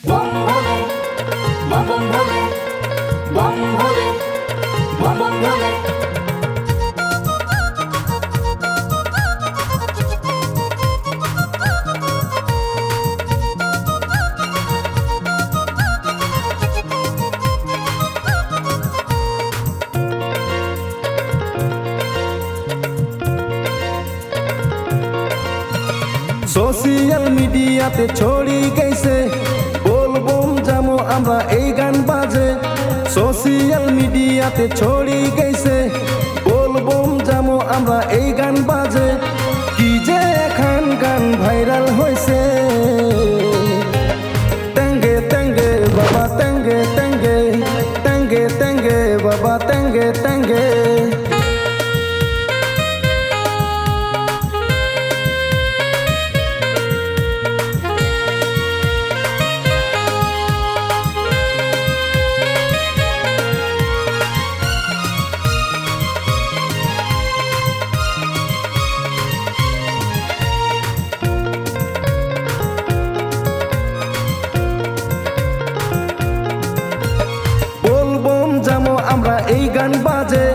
Bomb Bhole Bom Bom Bhole Bom Bhole Bom Bom Bhole social মিডিয়াতে ছড়ি গেছে বলবম যাব আমরা এই গান বাজে। সোশিয়াল মিডিয়াতে ছড়ি গেছে। বলবম জামো আমরা এই গান বাজে। কি যে এখন গান ভাইরাল হয়েছে। ট্যাঙ্গে ট্যাঙ্গে বাবা, ট্যাঙ্গে ট্যাঙ্গে। ট্যাঙ্গে ট্যাঙ্গে বাবা, ট্যাঙ্গে তেঙ্গে গান বাজে।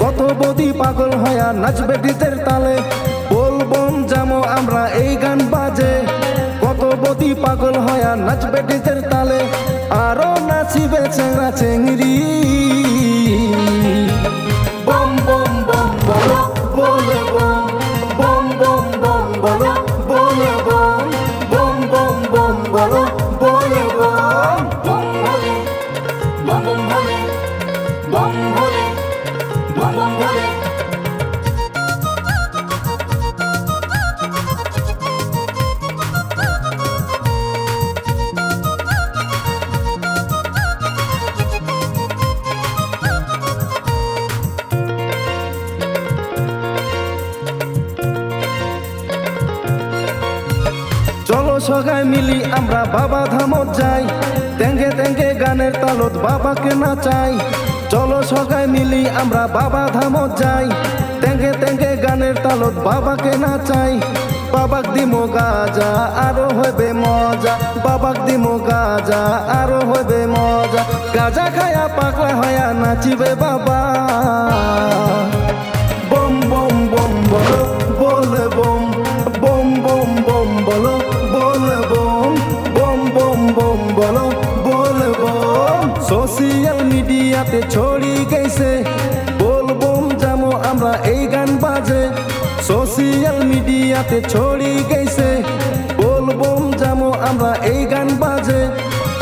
কত বদি পাগল হয়া নাচবে ডিজের তালে। বলবম যাব আমরা এই গান বাজে। কত বদি পাগল হয়া নাচবে ডিজের তালে। আরও নাচিবে চেংরা চেংড়ি বম বম বম বম। সগাই মিলি আমরা বাবা ধামত যাই। তেঙ্গে তেঙ্গে গানের তালত বাবাকে নাচাই। চলো সগাই মিলি আমরা বাবা ধামত যাই। তেঙ্গে তেঙ্গে গানের তালত বাবাকে নাচাই। বাবাক দিমো গাজা, আরও হইবে মজা। বাবাক দিমো গাজা, আরও হইবে মজা। গাজা খায়া পাকলা হয়া নাচিবে বাবা। সোশিয়াল মিডিয়াতে ছড়ি গেছে। বল বম যাব আমরা এই গান বাজে। সোশিয়াল মিডিয়াতে ছড়ি গেছে। বল বম যাব আমরা এই গান বাজে।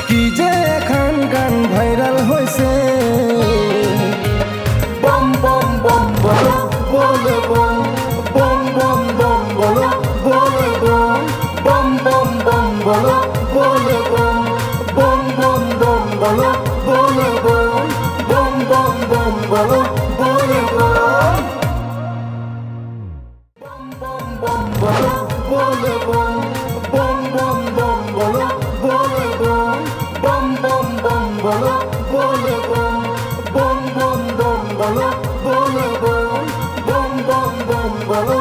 কি যে এখন গান ভাইরাল হয়েছে বম বম বম, বলো, বলে, বম। বম বম বম, বলো, বলে, বম। বম বম বম, বলো, বলে, বম। বম বম বম, বলে বলো বলে বম বম বম বম বলো বলে বম বম বম বম বলো বলে বম বম বম বম বলো বলে বম বম বম বম বলো